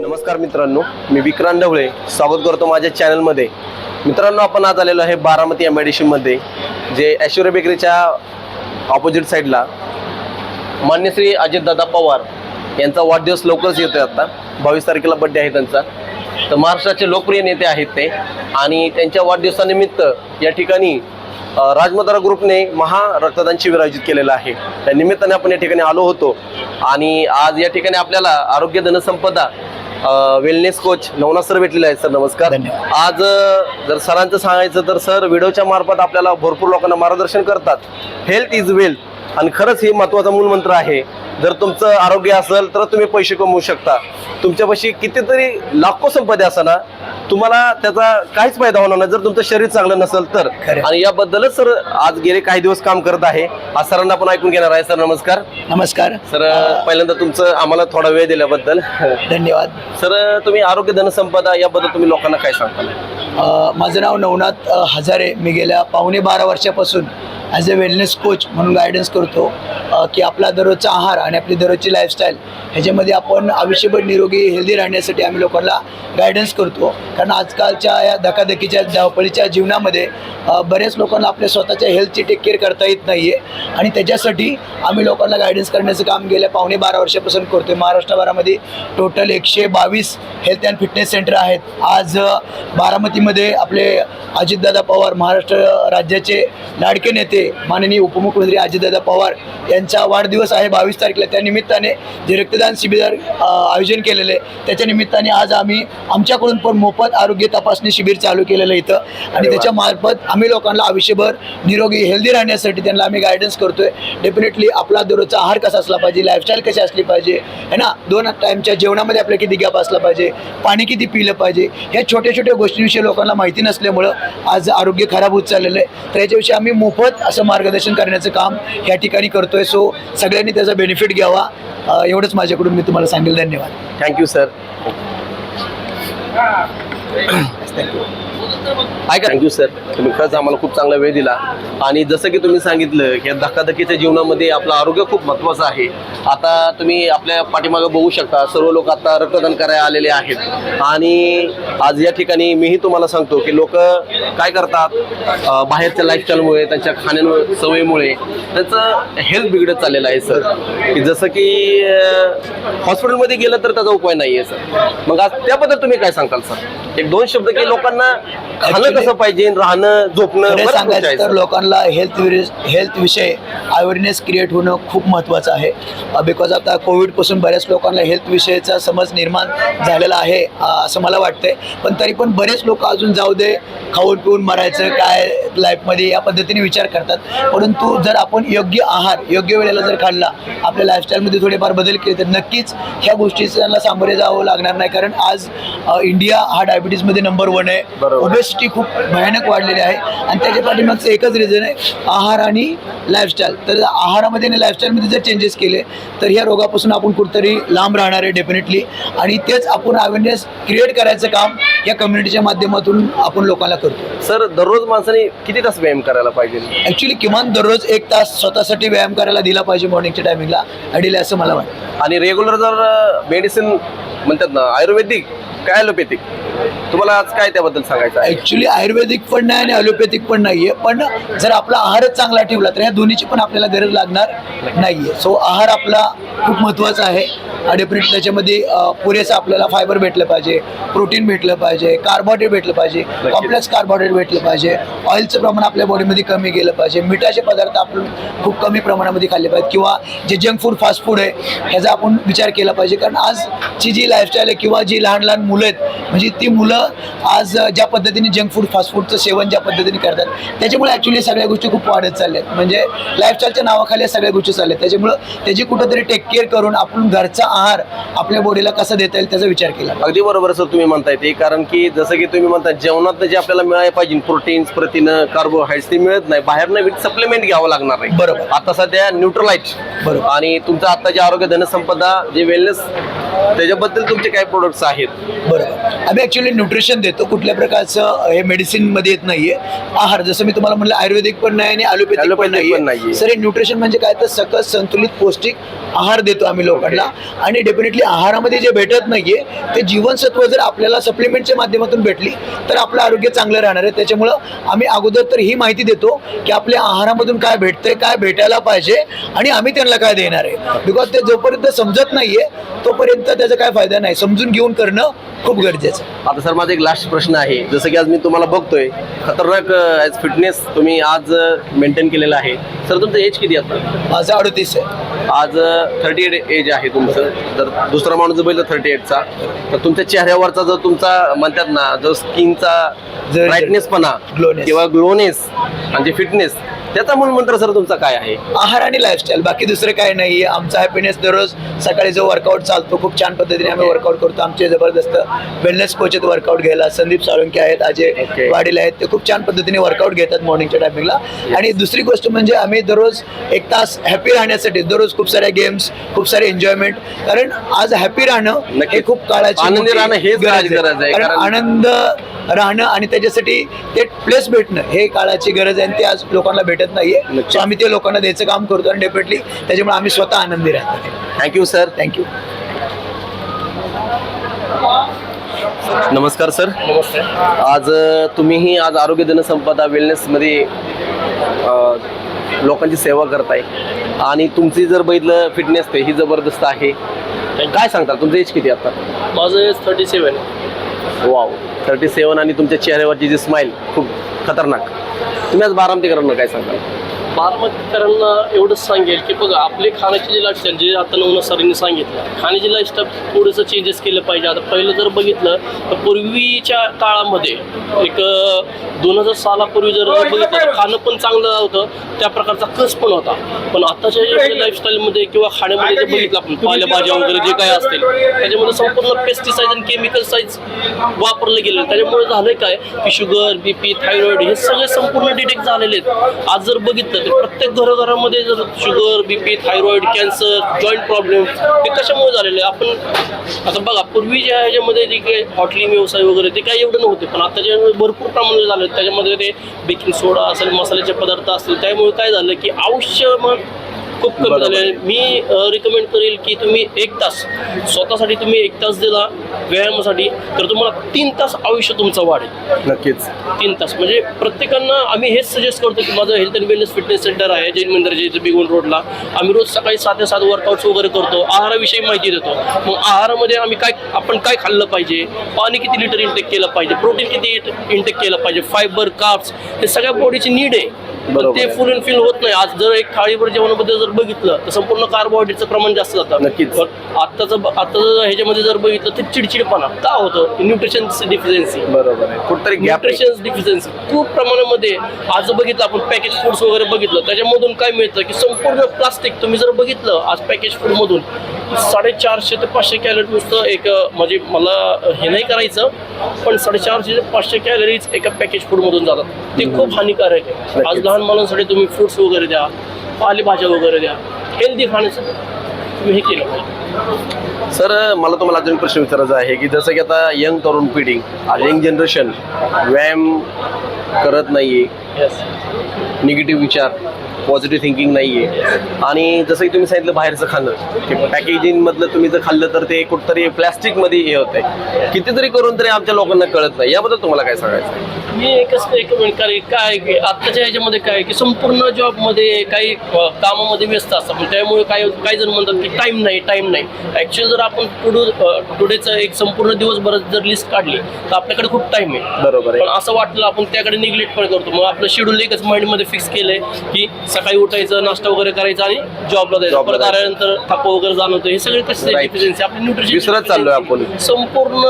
नमस्कार मित्रांनो मी विक्रांत ढवळे. स्वागत करतो माझ्या चॅनलमध्ये. मित्रांनो आपण आज आलेलो आहे बारामती एम आयमध्ये जे ऐश्वर्या बेकरीच्या ऑपोजिट साईडला मान्य श्री अजितदादा पवार यांचा वाढदिवस लवकरच येतोय आता. बावीस तारखेला बड्डे आहे त्यांचा. तर महाराष्ट्राचे लोकप्रिय नेते आहेत ते. आणि त्यांच्या वाढदिवसानिमित्त या ठिकाणी राजमदारा ग्रुपने महा रक्तदान शिबिर आयोजित केलेलं आहे. त्या निमित्ताने आपण या ठिकाणी आलो होतो. आणि आज या ठिकाणी आपल्याला आरोग्य धनसंपदा वेलनेस कोच नवनाथ सर भेटलेले आहेत सर नमस्कार. आज जर सरांचं सांगायचं तर सर व्हिडिओच्या मार्फत आपल्याला भरपूर लोकांना मार्गदर्शन करतात. हेल्थ इज वेल्थ आणि खरंच हे महत्त्वाचा मूलमंत्र आहे. जर तुमचं आरोग्य असेल तर तुम्ही पैसे कमवू शकता. तुमच्यापाशी कितीतरी लाखो संपत्ती असताना तुम्हाला त्याचा काहीच फायदा होणार नाही. जर तुमचं शरीर चांगलं नसेल तर. आणि याबद्दलच सर आज गेले काही दिवस काम करत आहे. आज सरांना पण ऐकून घेणार आहे. सर नमस्कार. नमस्कार. सर पहिल्यांदा तुमचं आम्हाला थोडा वेळ दिल्याबद्दल. धन्यवाद. सर तुम्ही आरोग्य धनसंपदा याबद्दल तुम्ही लोकांना काय सांगता? माझं नाव नवनाथ हजारे. मी गेल्या पावणे बारा वर्षापासून ॲज अ वेलनेस कोच म्हणून गायडन्स करतो की आपला दररोजचा आहार आणि आपली दररोजची लाईफस्टाईल ह्याच्यामध्ये आपण आयुष्यभर निरोगी हेल्दी राहण्यासाठी आम्ही लोकांना गायडन्स करतो. कारण आजकालच्या या धकाधकीच्या धावपळीच्या जीवनामध्ये बऱ्याच लोकांना आपल्या स्वतःच्या हेल्थची टेक केअर करता येत नाही आहे आणि त्याच्यासाठी आम्ही लोकांना गायडन्स करण्याचं काम गेल्या पावणे बारा वर्षापासून करतो आहे महाराष्ट्रभरामध्ये टोटल एकशे बावीस हेल्थ अँड फिटनेस सेंटर आहेत. आज बारामतीमध्ये आपले अजितदादा पवार महाराष्ट्र राज्याचे लाडके नेते माननीय उपमुख्यमंत्री अजितदादा पवार यांचा वाढदिवस आहे बावीस तारखेला. त्या निमित्ताने जे रक्तदान शिबिर आयोजन केलेलं आहे त्याच्या निमित्ताने आज आम्ही आमच्याकडून पण मोफत आरोग्य तपासणी शिबिर चालू केलेलं इथं. आणि त्याच्या मार्फत आम्ही लोकांना आयुष्यभर निरोगी हेल्दी राहण्यासाठी त्यांना आम्ही गायडन्स करतोय. डेफिनेटली आपला दररोजचा आहार कसा असला पाहिजे लाईफस्टाईल कशी असली पाहिजे है ना? दोन टाईमच्या जेवणामध्ये आपल्या किती गॅप असला पाहिजे पाणी किती पिलं पाहिजे ह्या छोट्या छोट्या गोष्टींविषयी लोकांना माहिती नसल्यामुळं आज आरोग्य खराब होत चाललेलं आहे. तर याच्याविषयी आम्ही मोफत असं मार्गदर्शन करण्याचं काम या ठिकाणी करतोय. सो सगळ्यांनी त्याचा बेनिफिट घ्यावा. एवढंच माझ्याकडून मी तुम्हाला सांगेल. धन्यवाद. Thank you sir thank you ऐका. थँक्यू सर तुम्ही खरंच आम्हाला खूप चांगला वेळ दिला. आणि जसं की तुम्ही सांगितलं की धकाधकीच्या जीवनामध्ये आपलं आरोग्य खूप महत्त्वाचं आहे. आता तुम्ही आपल्या पाठीमागं बघू शकता सर्व लोक आता रक्तदान करायला आलेले आहेत. आणि आज या ठिकाणी मीही तुम्हाला सांगतो की लोक काय करतात? बाहेरच्या लाईफस्टाईलमुळे त्यांच्या खाण्या सवयीमुळे त्यांचं हेल्थ बिघडत चाललेलं आहे सर की जसं की हॉस्पिटलमध्ये गेलं तर त्याचा उपाय नाही आहे सर मग आज त्याबद्दल तुम्ही काय सांगताल सर एक दोन शब्द की लोकांना खाणं कसं पाहिजे राहणं झोपणं तर. लोकांना हेल्थ हेल्थ विषय अवेअरनेस क्रिएट होणं खूप महत्त्वाचं आहे बिकॉज आता कोविडपासून बऱ्याच लोकांना हेल्थ विषयीचा समज निर्माण झालेला आहे असं मला वाटतंय पण तरी पण बरेच लोक अजून जाऊ दे खाऊन पिऊन मरायचं काय लाईफमध्ये या पद्धतीने विचार करतात. परंतु जर आपण योग्य आहार योग्य वेळेला जर खाल्ला आपल्या लाईफस्टाईलमध्ये थोडेफार बदल केले तर नक्कीच ह्या गोष्टीला सामोरे जावं लागणार नाही. कारण आज इंडिया हा डायबिटीजमध्ये नंबर वन आहे. ओबेसिटी खूप भयानक वाढलेली आहे. आणि त्याच्या पाठीमागचं एकच रिझन आहे आहार आणि लाईफस्टाईल तर आहारामध्ये आणि लाईफस्टाईलमध्ये जर चेंजेस केले तर ह्या रोगापासून आपण कुठंतरी लांब राहणार आहे डेफिनेटली आणि तेच आपण अवेअरनेस क्रिएट करायचं काम या कम्युनिटीच्या माध्यमातून आपण लोकांना करतो. सर दररोज माणसाने किती तास व्यायाम करायला पाहिजे? ॲक्च्युली किमान दररोज एक तास स्वतःसाठी व्यायाम करायला दिला पाहिजे मॉर्निंगच्या टायमिंगला आयडियल असं मला वाटतं. आणि रेग्युलर जर मेडिसिन म्हणतात ना आयुर्वेदिक काय ॲलोपॅथिक तुम्हाला आज काय त्याबद्दल सांगायचं आहे? ॲक्च्युली आयुर्वेदिक पण नाही आणि ॲलोपॅथिक पण नाही आहे पण जर आपला आहारच चांगला ठेवला तर ह्या दोन्हीची पण आपल्याला गरज लागणार नाही आहे सो आहार आपला खूप महत्त्वाचा आहे. डेफिनेट त्याच्यामध्ये पुरेसं आपल्याला फायबर भेटलं पाहिजे प्रोटीन भेटलं पाहिजे कार्बोहायड्रेट भेटलं पाहिजे कॉम्प्लेक्स कार्बोहायड्रेट भेटलं पाहिजे ऑइलचं प्रमाण आपल्या बॉडीमध्ये कमी गेलं पाहिजे मिठाचे पदार्थ आपण खूप कमी प्रमाणामध्ये खाल्ले पाहिजेत किंवा जे जंक फूड फास्ट फूड आहे ह्याचा आपण विचार केला पाहिजे. कारण आजची जी लाईफस्टाईल आहे किंवा जी लहान लहान मुलं आहेत म्हणजे ती मुलं आज ज्या पद्धतीने जंक फूड फास्ट फूडचं सेवन ज्या पद्धतीने करतात त्याच्यामुळे ॲक्च्युली सगळ्या गोष्टी खूप वाढत चालल्या आहेत म्हणजे लाईफस्टाईलच्या नावाखाली सगळ्या गोष्टी चालल्या आहेत त्याच्यामुळं त्याची कुठंतरी टेक केअर करून आपण घरचा आहार आपल्या बॉडीला कसा देता येईल त्याचा विचार केला. अगदी बरोबर सर तुम्ही म्हणताय ते. कारण की जसं की तुम्ही म्हणता जेवणात जे आपल्याला मिळायला पाहिजे प्रोटीन्स प्रथिनं कार्बोहायड्रेट्स ते मिळत नाही. बाहेरनं विथ सप्लिमेंट घ्यावं लागणार नाही. बरोबर. आता सध्या न्यूट्रलाइट बरोबर. आणि तुमचं आता जे आरोग्य धनसंपदा जे वेलनेस त्याच्याबद्दल तुमचे काय प्रोडक्ट्स आहेत? बरोबर. आम्ही ॲक्च्युली न्यूट्रिशन देतो. कुठल्या प्रकारचं हे मेडिसिनमध्ये येत नाहीये. आहार जसं मी तुम्हाला म्हटलं आयुर्वेदिक पण नाही आणि ॲलोपॅथिक पण नाही. सर हे न्यूट्रिशन म्हणजे काय? तर सकस संतुलित पौष्टिक आहार देतो आम्ही लोकांना. आणि डेफिनेटली आहारामध्ये जे भेटत नाहीये ते जीवनसत्व जर आपल्याला सप्लिमेंटच्या माध्यमातून भेटली तर आपलं आरोग्य चांगलं राहणार आहे. त्याच्यामुळं आम्ही अगोदर तर ही माहिती देतो की आपल्या आहारामधून काय भेटतंय काय भेटायला पाहिजे आणि आम्ही त्यांना काय देणार आहे. बिकॉज ते जोपर्यंत समजत नाहीये तोपर्यंत त्याचा काय फायदा नाही. समजून घेऊन करणं खूप गरजेचं आता सर माझा एक लास्ट प्रश्न आहे. जसं की आज मी तुम्हाला बघतोय खतरनाक ॲज फिटनेस तुम्ही आज मेंटेन केलेलं आहे. सर तुमचं एज किती आता? माझं अडतीस आहे. आज थर्टी एट एज आहे तुमचं. तर दुसरा माणूस जर बघितलं थर्टी एटचा तर तुमच्या चेहऱ्यावरचा जो तुमचा म्हणतात ना जो स्किनचा जर- ब्राईटनेसपणा. किंवा ग्लोनेस आणि जे फिटनेस त्याचा मूलमंत्र सर तुमचा काय आहे? आहार आणि लाईफस्टाईल बाकी दुसरं काय नाही. आमचा हॅपीनेस दररोज सकाळी जो वर्कआउट चालतो खूप छान पद्धतीने आम्ही वर्कआउट करतो. आमचे जबरदस्त वेलनेस कोच आहेत वर्कआउट घ्यायला. संदीप साळुंके आहेत अजय. वाडील आहेत. ते खूप छान पद्धतीने वर्कआउट घेतात मॉर्निंगच्या टायमिंगला आणि दुसरी गोष्ट म्हणजे आम्ही दररोज एक तास हॅपी राहण्यासाठी दररोज खूप साऱ्या गेम्स खूप सारे एन्जॉयमेंट कारण आज हॅपी राहणं हे. खूप काळाची आनंदी राहणं हेच गरज आहे. गरज आहे. कारण कारण- आनंद राहणं आणि त्याच्यासाठी ते प्लेस भेटणं. हे काळाची गरज आहे आणि ते आज लोकांना भेटत नाहीये. सो आम्ही ते लोकांना द्यायचं काम करतो आणि डेफिनेटली त्याच्यामुळे आम्ही स्वतः आनंदी राहतो. Thank you sir thank you नमस्कार सर नमस्ते. आज तुम्हीही आज आरोग्य जनसंपदा वेलनेसमध्ये लोकांची सेवा करताय. आणि तुमची जर बघितलं फिटनेस ते ही जबरदस्त आहे. काय सांगता तुमचं एज किती आता? माझं age thirty seven wow thirty seven आणि तुमच्या चेहऱ्यावरची जी स्माईल खूप खतरनाक. तुम्ही आज बारामतीकरांना काय सांगाल? बारामतीकरांना एवढंच सांगेल की बघा आपले खाण्याची जी लाईफस्टाईल जे आता नवना सरांनी सांगितलं खाण्याची लाईफस्टाईल थोडंसं चेंजेस केलं पाहिजे. आता पहिलं जर बघितलं तर पूर्वीच्या काळामध्ये एक दोन हजार सालापूर्वी जर बघितलं तर खाणं पण चांगलं होतं त्या प्रकारचा कस पण होता. पण आताच्या लाईफस्टाईलमध्ये किंवा खाण्यामध्ये जे बघितलं आपण पालेभाज्या वगैरे जे काय असतील त्याच्यामध्ये संपूर्ण पेस्टिसाइड आणि केमिकल साईज वापरले गेले. त्याच्यामुळे झालंय काय की शुगर बीपी थायरॉइड हे सगळे संपूर्ण डिटेक्ट झालेले आहेत. आज जर बघितलं म्हणजे प्रत्येक घरोघरामध्ये जर sugar BP thyroid cancer joint problem हे कशामुळे झालेले आहे? आपण आता बघा पूर्वी ज्या ह्याच्यामध्ये जे काही हॉटेलिंग व्यवसाय वगैरे ते काही एवढं नव्हते पण आता जे भरपूर प्रमाणात झालं त्याच्यामध्ये ते बेकिंग सोडा असेल मसाल्याचे पदार्थ असतील त्यामुळे काय झालं की आयुष्य मग खूप कमी. झाले. मी रिकमेंड करेल की तुम्ही एक तास स्वतःसाठी तुम्ही एक तास दिला व्यायामासाठी तर तुम्हाला तीन तास आयुष्य तुमचं वाढेल. नक्कीच. तीन तास. म्हणजे प्रत्येकांना आम्ही हेच सजेस्ट करतो की माझं health and wellness fitness centre आहे जैन मंदिर जे इथं बिगोन रोडला आम्ही रोज सकाळी सात ते सात वर्कआउट्स वगैरे करतो. आहाराविषयी माहिती देतो. मग आहारामध्ये आम्ही काय आपण काय खाल्लं पाहिजे? पाणी किती लिटर इंटेक केलं पाहिजे? प्रोटीन किती इंटेक केलं पाहिजे? फायबर कार्ब्स हे सगळ्या बॉडीची नीड आहे. पण बरोबर ते. फुल अँड फिल होत नाही. आज जर एक थाळीवर जेवणाबद्दल जर बघितलं तर संपूर्ण कार्बोहायड्रेटचं प्रमाण जास्त जातं. नक्कीच. आत्ताचं आत्ताचं ह्याच्यामध्ये जर बघितलं तर चिडचिडपणा. का होतं? न्यूट्रिशन डिफिशियन्सी बरोबर आहे. कुठतरी न्यूट्रिशन डिफिशियन्सी खूप प्रमाणामध्ये आज बघितलं आपण पॅकेज फूड्स वगैरे बघितलं त्याच्यामधून काय मिळतं? की संपूर्ण प्लास्टिक तुम्ही जर बघितलं आज पॅकेज फूडमधून साडेचारशे ते पाचशे कॅलरी नुसतं एक म्हणजे मला हे नाही करायचं पण साडेचारशे ते पाचशे कॅलरीज एका पॅकेज फूडमधून जातात. ते खूप हानिकारक आहे. आज. लहान मुलांसाठी तुम्ही फ्रुट्स वगैरे द्या पालेभाज्या वगैरे द्या हेल्दी खाण्याचं तुम्ही हे केलं पाहिजे. सर मला तुम्हाला अजून प्रश्न विचारायचा आहे की जसं की आता यंग तरुण पिढी यंग जनरेशन व्यायाम करत येस निगेटिव्ह विचार. पॉझिटिव्ह थिंकिंग नाही आहे आणि जसं की तुम्ही सांगितलं बाहेरचं खाणं की पॅकेजिंगमधलं तुम्ही जर खाल्लं तर ते कुठंतरी प्लॅस्टिकमध्ये हे होतंय. कितीतरी करून तरी आमच्या लोकांना कळत नाही. याबद्दल तुम्हाला काय सांगायचं आहे? मी एकच रेकमेंड करेन काय की आत्ताच्या ह्याच्यामध्ये काय की संपूर्ण जॉबमध्ये काही कामामध्ये व्यस्त असतात. पण त्यामुळे काही काही जण म्हणतात की टाईम नाही टाईम नाही. ॲक्च्युअली जर आपण टुडू टुडेचं एक संपूर्ण दिवसभरात जर लिस्ट काढली तर आपल्याकडे खूप टाईम आहे. बरोबर आहे. पण असं वाटलं आपण त्याकडे निग्लेक्ट पण करतो. मग आपलं शेड्यूल एकच माइंडमध्ये फिक्स केलंय की सकाळी उठायचं नाश्ता वगैरे करायचा आणि जॉबला जायचं परत. आल्यानंतर थकवा वगैरे जाणवतं हे सगळे कसं Right. deficiency, आपली न्यूट्रिशन विसरत चाललोय आपण. संपूर्ण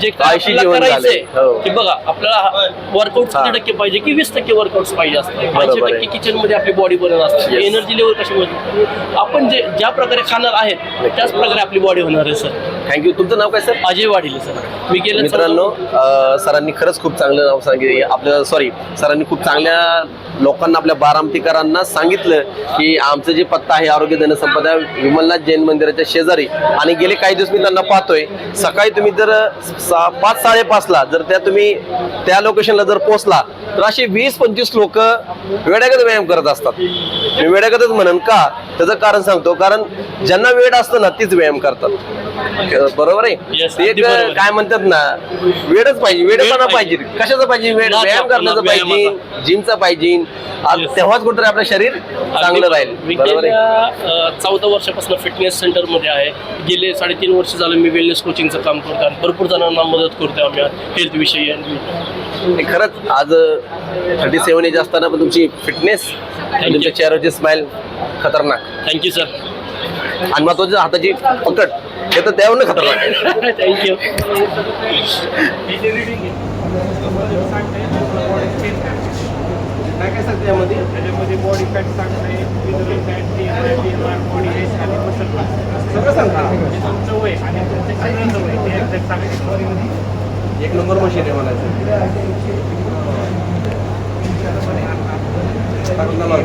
जे काय आळशी आपल्याला जीवन करायचंय झालंय. हो. की बघा आपल्याला वर्कआउट हा. किती टक्के पाहिजे की वीस टक्के वर्कआउट पाहिजे असतं ऐंशी बरोबर टक्के. किचनमध्ये आपली बॉडी बनत असते Yes. एनर्जी लेवल कशी मिळते आपण जे ज्या प्रकारे खाणार आहेत त्याच प्रकारे आपली बॉडी होणार आहे सर थँक्यू तुमचं नाव काय सर अजय वाढील सर मी गेल्या मित्रांनो अ, सरांनी खरंच खूप चांगलं नाव सांगितलं. आपल्या सॉरी सरांनी खूप चांगल्या लोकांना आपल्या बारामतीकरांना सांगितलं की आमचं जे पत्ता आहे आरोग्य जनसंपदा विमलनाथ जैन मंदिराच्या शेजारी. आणि गेले काही दिवस मी त्यांना पाहतोय. सकाळी तुम्ही जर सा पाच साडेपाचला जर त्या तुम्ही त्या लोकेशनला जर पोहोचला तर असे वीस पंचवीस लोक वेड्यागत व्यायाम करत असतात. मी वेड्यागतच म्हणन का? त्याचं कारण सांगतो. कारण ज्यांना वेळ असतं ना तीच व्यायाम करतात. बरोबर आहे? ते. काय म्हणतात ना वेळच पाहिजे वेळपणा वेळ पाहिजे. कशाचा पाहिजे? वेळ व्यायाम करण्याचं पाहिजे. जिमचा पाहिजे. तेव्हाच कुठेतरी आपलं शरीर चांगलं राहील. बरोबर. आहे? चौदा वर्षापासून फिटनेस सेंटरमध्ये आहे. गेले साडेतीन वर्ष झालं मी वेलनेस कोचिंगचं काम करतो आणि भरपूर जणांना मदत करतो आम्ही हेल्थ विषयी. हे खरंच आज थर्टी सेवन एज असताना पण तुमची फिटनेस आणि तुमच्या चेहऱ्याची स्माइल खतरनाक. थँक्यू सर आणि महत्वाचं हाताची पकड हे तर त्यावरून खतरनाक. आहे थँक्यू काय काय सांगते यामध्ये? त्याच्यामध्ये बॉडी फॅट सांगते visual fat T M R body हेच आणि मसल सगळं सांगता म्हणजे तुमचं वय आणि तुमचं सगळ्यांचं वय ते एक्झॅक्ट सांगते बॉडीमध्ये एक नंबर मशीन आहे मला Pak Nolol.